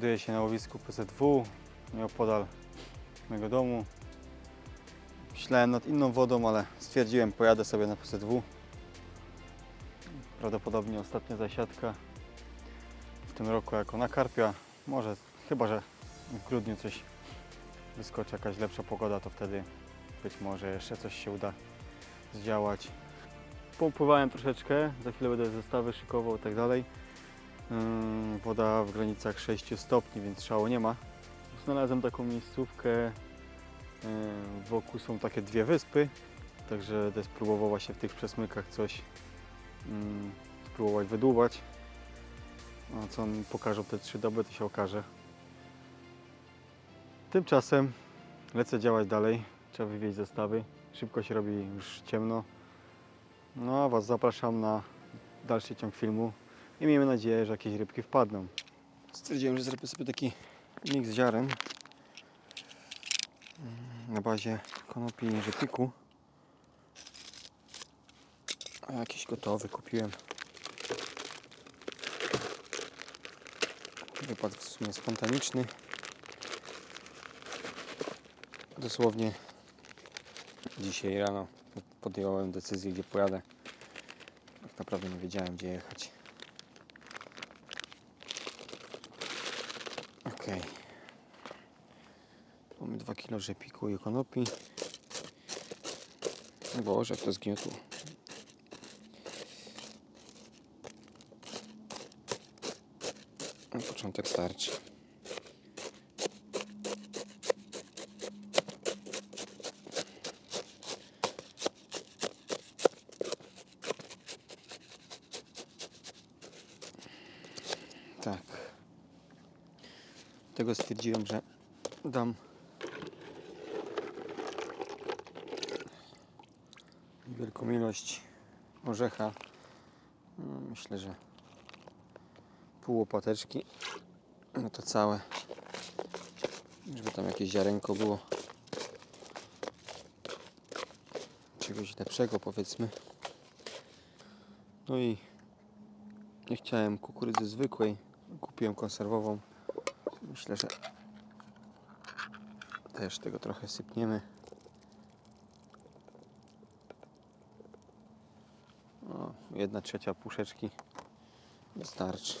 Znajduję się na łowisku PZW, nieopodal mojego domu. Myślałem nad inną wodą, ale stwierdziłem, pojadę sobie na PZW. Prawdopodobnie ostatnia zasiadka w tym roku jako na karpia. Może, chyba że w grudniu coś wyskoczy, jakaś lepsza pogoda, to wtedy być może jeszcze coś się uda zdziałać. Popływałem troszeczkę, za chwilę będę zestawy szykował i tak dalej. Ym, Woda w granicach 6 stopni, więc szału nie ma. Znalazłem taką miejscówkę. ym, Wokół są takie dwie wyspy, także będę spróbował właśnie w tych przesmykach coś ym, spróbować wydłubać. A co mi pokażą te trzy doby, to się okaże. Tymczasem lecę działać dalej. Trzeba wywieźć zestawy. Szybko się robi już ciemno. No a Was zapraszam na dalszy ciąg filmu i miejmy nadzieję, że jakieś rybki wpadną. Stwierdziłem, że zrobię sobie taki miks ziaren mm, na bazie konopi i żypiku. A jakiś gotowy kupiłem. Wypadł w sumie spontaniczny. Dosłownie dzisiaj rano podjąłem decyzję, gdzie pojadę. Tak naprawdę nie wiedziałem, gdzie jechać. Okej. Mamy 2 kg rzepiku i konopi. Boże, jak to zgniotło. Na początek starczy. Tak. Tego stwierdziłem, że dam wielką ilość orzecha. No, Myślę, że pół łopateczki. No to całe. Żeby tam jakieś ziarenko było. Czegoś lepszego powiedzmy. No i nie chciałem kukurydzy zwykłej. Kupiłem konserwową. Myślę, że też tego trochę sypniemy. O, jedna trzecia puszeczki wystarczy.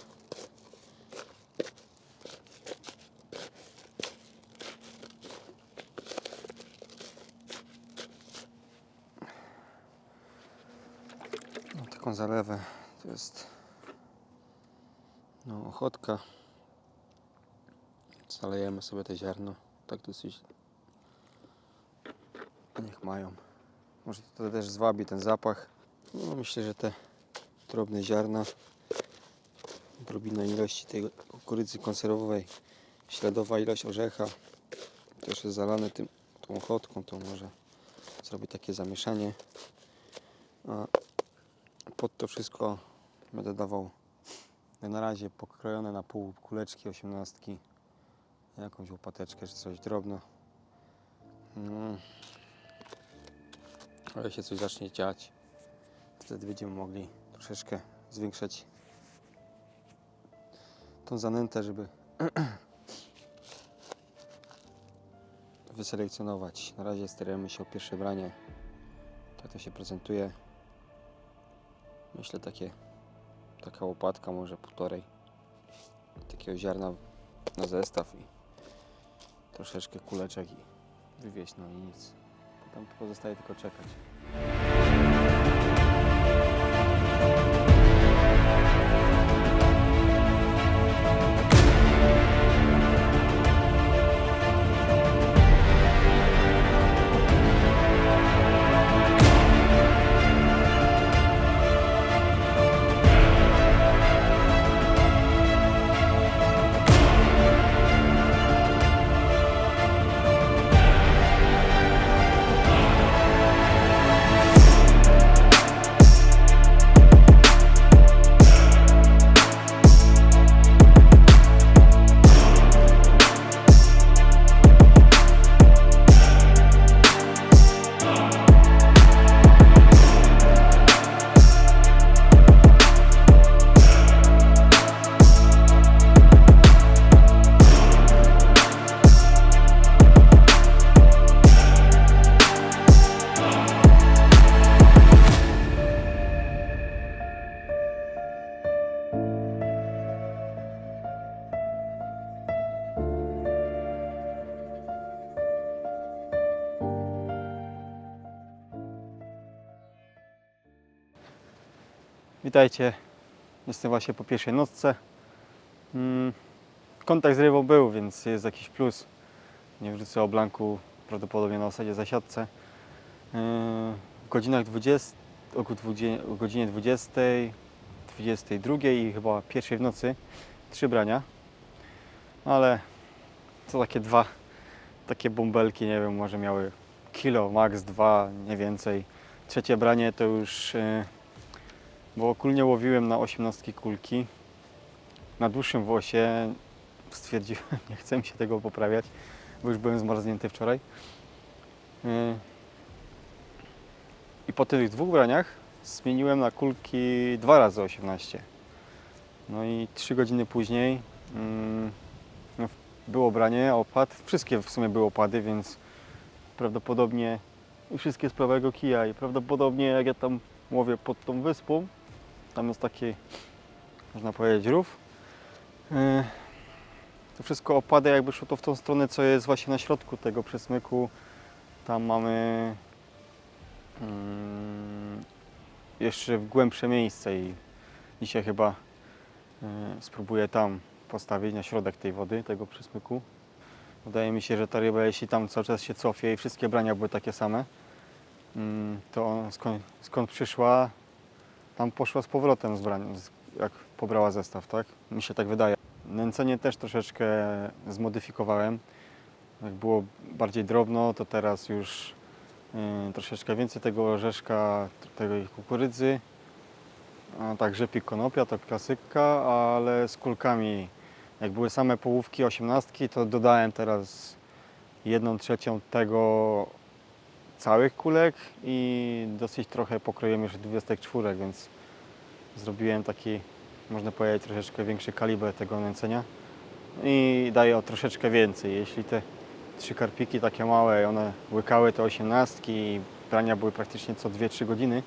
No, taką zalewę to jest no, ochotka. Zalejemy sobie te ziarno. Tak dosyć. Niech mają. Może to też zwabi ten zapach. No, myślę, że te drobne ziarna, odrobina ilości tej kukurydzy konserwowej, śladowa ilość orzecha, też jest zalane tym, tą ochotką, to może zrobię takie zamieszanie. A pod to wszystko będę dawał na razie pokrojone na pół kuleczki osiemnastki jakąś łopateczkę czy coś drobno. No. ale się coś zacznie dziać. Wtedy będziemy mogli troszeczkę zwiększać tą zanętę żeby wyselekcjonować. Na razie staramy się o pierwsze branie. Tak to się prezentuje. Myślę takie taka łopatka może półtorej. Takiego ziarna na zestaw i troszeczkę kuleczek i wywieźć no i nic. Potem pozostaje tylko czekać Witajcie. Jestem właśnie po pierwszej nocce. Mm, Kontakt z rybą był, więc jest jakiś plus. Nie wrzucę o blanku prawdopodobnie na osadzie zasiadce. Yy, W godzinach 20, około 20, o godzinie 20, 22 i chyba pierwszej w nocy trzy brania. Ale to takie dwa, takie bąbelki, nie wiem, może miały kilo, max dwa, nie więcej. Trzecie branie to już, yy, bo ogólnie łowiłem na 18 kulki. Na dłuższym włosie stwierdziłem, nie chcę mi się tego poprawiać, bo już byłem zmarznięty wczoraj. Yy. I po tych dwóch braniach zmieniłem na kulki dwa razy 18. No i trzy godziny później mm, no, było branie, opad. Wszystkie w sumie były opady, więc prawdopodobnie wszystkie z prawego kija i prawdopodobnie jak ja tam łowię pod tą wyspą, tam jest taki, można powiedzieć, rów. Yy, to wszystko opady jakby szło to w tą stronę, co jest właśnie na środku tego przesmyku. Tam mamy mm, jeszcze w głębsze miejsce i dzisiaj chyba y, spróbuję tam postawić na środek tej wody, tego przesmyku. Wydaje mi się, że ta ryba, jeśli tam cały czas się cofie i wszystkie brania były takie same, mm, to skąd, skąd przyszła, tam poszła z powrotem z brań, z- jak pobrała zestaw, tak? Mi się tak wydaje. Nęcenie też troszeczkę zmodyfikowałem. Jak było bardziej drobno, to teraz już y, troszeczkę więcej tego orzeszka, tej kukurydzy. A tak rzepik konopia to klasyka, ale z kulkami. Jak były same połówki, osiemnastki, to dodałem teraz jedną trzecią tego całych kulek i dosyć trochę pokroiłem już 24, więc zrobiłem taki, można powiedzieć, troszeczkę większy kaliber tego nęcenia i daje o troszeczkę więcej. Jeśli te trzy karpiki takie małe, one łykały te osiemnastki i brania były praktycznie co 2-3 godziny,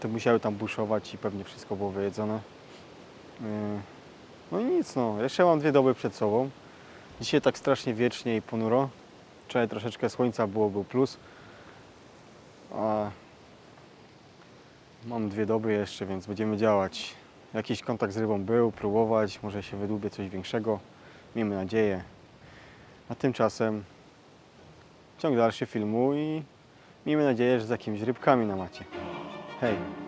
to musiały tam buszować i pewnie wszystko było wyjedzone. Yy, No i nic, no. Jeszcze mam dwie doby przed sobą. Dzisiaj tak strasznie wiecznie i ponuro. Wczoraj troszeczkę słońca było, był plus. A mam dwie doby jeszcze, więc będziemy działać. Jakiś kontakt z rybą był, próbować, może się wydłubie coś większego. Miejmy nadzieję. A tymczasem ciąg dalszy filmu i miejmy nadzieję, że z jakimiś rybkami na macie. Hej!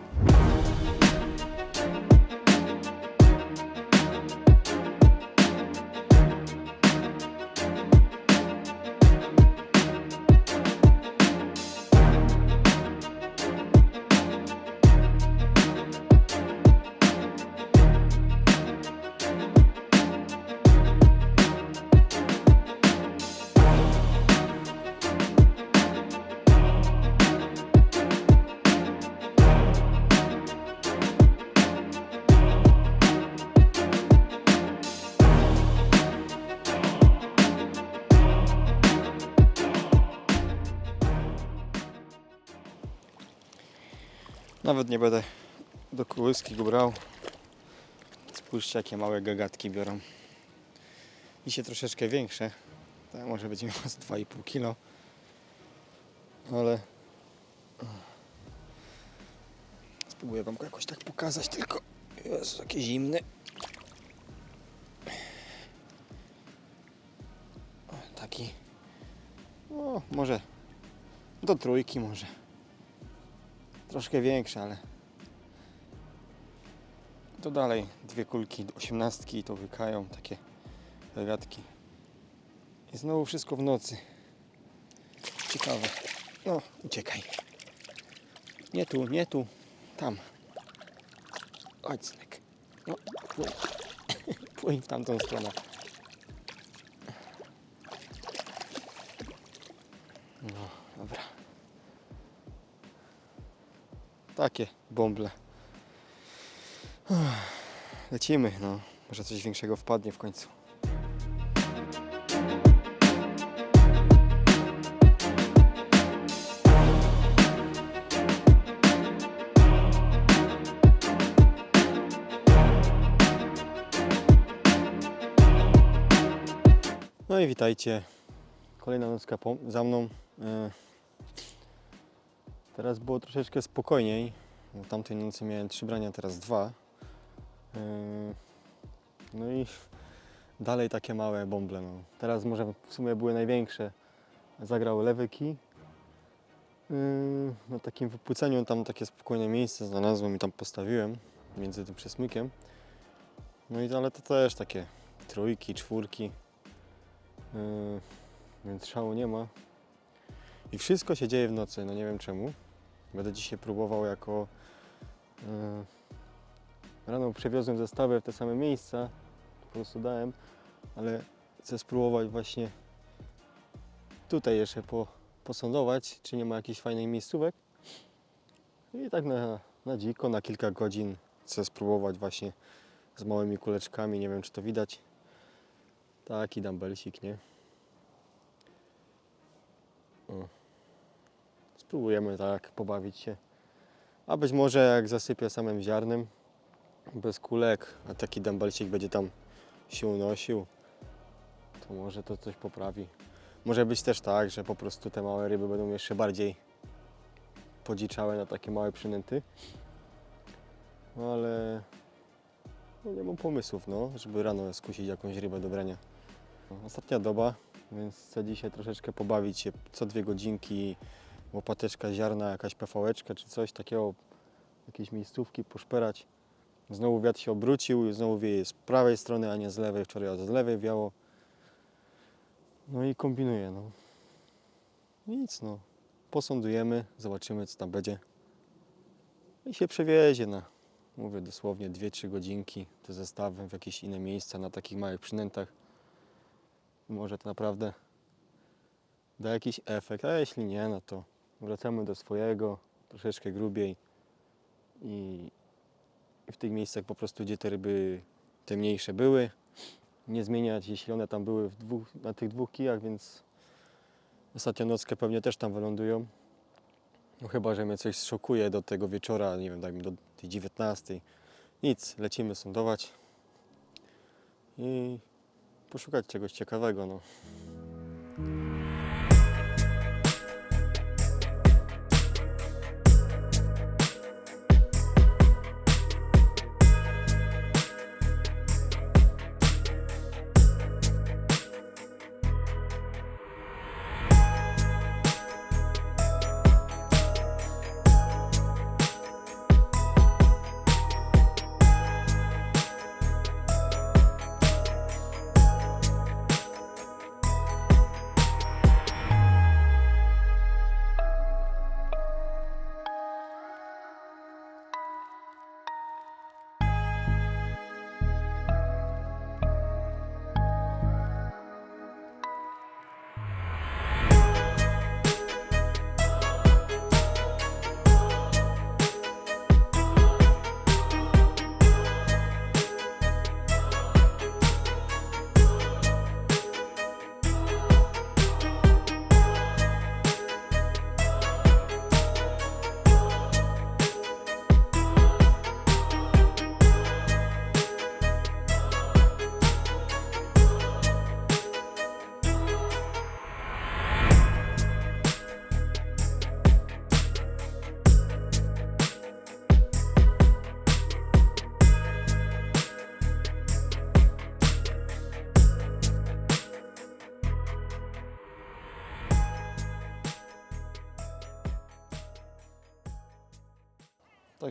Nawet nie będę do kołyski go brał. Spójrzcie jakie małe gagatki biorą. Dzisiaj troszeczkę większe. To może miało z 2,5 kg. Ale spróbuję wam go jakoś tak pokazać, tylko jest jakie zimny. Taki. O, może do trójki może. Troszkę większe, ale to dalej dwie kulki, osiemnastki to wykają takie regatki. I znowu wszystko w nocy. Ciekawe. No, uciekaj. Nie tu, nie tu, tam. Chodź, synek. No, płyń. płyń w tamtą stronę. No, dobra. Takie bąble. Lecimy, no. Może coś większego wpadnie w końcu. No i witajcie. Kolejna nocka za mną. Teraz było troszeczkę spokojniej. Tamtej nocy miałem trzy brania, teraz dwa. Yy, No i dalej takie małe bąble. No. Teraz może w sumie były największe. Zagrał lewy kij. Yy, Na takim wypłyceniu tam takie spokojne miejsce znalazłem i tam postawiłem między tym przesmykiem. No i ale to też takie trójki, czwórki. Yy, Więc szału nie ma. I wszystko się dzieje w nocy, no nie wiem czemu. Będę dzisiaj próbował jako... Yy, rano przewiozłem zestawy w te same miejsca, po prostu dałem, ale chcę spróbować właśnie tutaj jeszcze po, posądować, czy nie ma jakichś fajnych miejscówek. I tak na, na dziko, na kilka godzin chcę spróbować właśnie z małymi kuleczkami, nie wiem czy to widać. Taki dumbbellsik, nie? O. Spróbujemy tak pobawić się. A być może jak zasypię samym ziarnem, bez kulek, a taki dumbbellsik będzie tam się unosił, to może to coś poprawi. Może być też tak, że po prostu te małe ryby będą jeszcze bardziej podziczałe na takie małe przynęty. No ale no nie mam pomysłów, no, żeby rano skusić jakąś rybę do brania. Ostatnia doba, więc chcę dzisiaj troszeczkę pobawić się co dwie godzinki, łopateczka ziarna, jakaś PV-eczka czy coś takiego, jakieś miejscówki poszperać. Znowu wiatr się obrócił i znowu wieje z prawej strony, a nie z lewej. Wczoraj z lewej wiało. No i kombinuję, no. Nic, no. Posądujemy, zobaczymy co tam będzie. I się przewiezie na, mówię dosłownie, 2-3 godzinki te zestawy w jakieś inne miejsca na takich małych przynętach. Może to naprawdę da jakiś efekt, a jeśli nie, no to wracamy do swojego, troszeczkę grubiej i, w tych miejscach po prostu, gdzie te ryby te mniejsze były, nie zmieniać, jeśli one tam były dwóch, na tych dwóch kijach, więc ostatnią nockę pewnie też tam wylądują. No chyba, że mnie coś zszokuje do tego wieczora, nie wiem, dajmy do tej 19. Nic, lecimy sądować i poszukać czegoś ciekawego, no.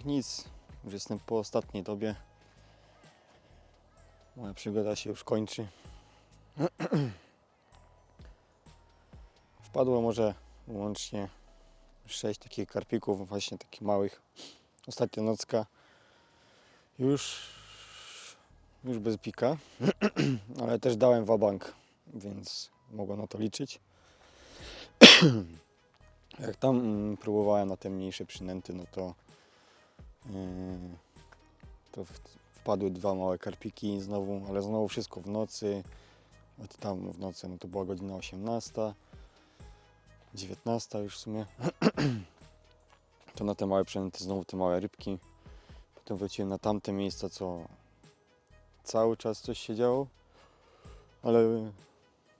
Nic, już jestem po ostatniej dobie. Moja przygoda się już kończy. Wpadło może łącznie 6 takich karpików, właśnie takich małych. Ostatnia nocka już, już bez pika, ale też dałem wabank, więc mogło na to liczyć. Jak tam mm, próbowałem na te mniejsze przynęty, no to to w- wpadły dwa małe karpiki znowu, ale znowu wszystko w nocy. Od tam w nocy no to była godzina 18, 19 już w sumie. To na te małe przynęty znowu te małe rybki. Potem wróciłem na tamte miejsca, co cały czas coś się działo, ale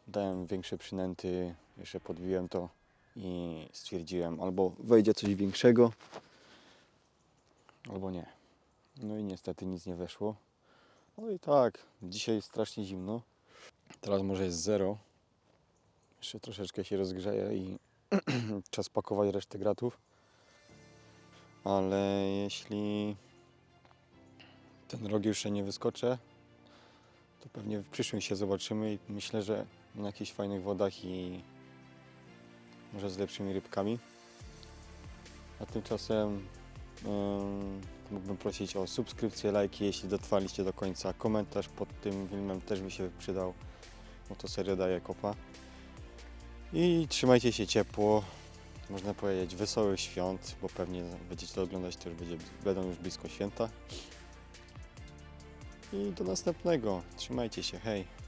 dałem większe przynęty, jeszcze podbiłem to i stwierdziłem albo wejdzie coś większego, albo nie. No i niestety nic nie weszło. No i tak, dzisiaj jest strasznie zimno. Teraz może jest zero. Jeszcze troszeczkę się rozgrzeje i czas pakować resztę gratów. Ale jeśli ten rok jeszcze nie wyskoczę, to pewnie w przyszłym się zobaczymy i myślę, że na jakichś fajnych wodach i może z lepszymi rybkami. A tymczasem ym, mógłbym prosić o subskrypcję, lajki, jeśli dotrwaliście do końca. Komentarz pod tym filmem też by się przydał, bo to serio daje kopa. I trzymajcie się ciepło, można powiedzieć wesołych świąt, bo pewnie będziecie to oglądać, to już będzie, będą już blisko święta. I do następnego. Trzymajcie się, hej.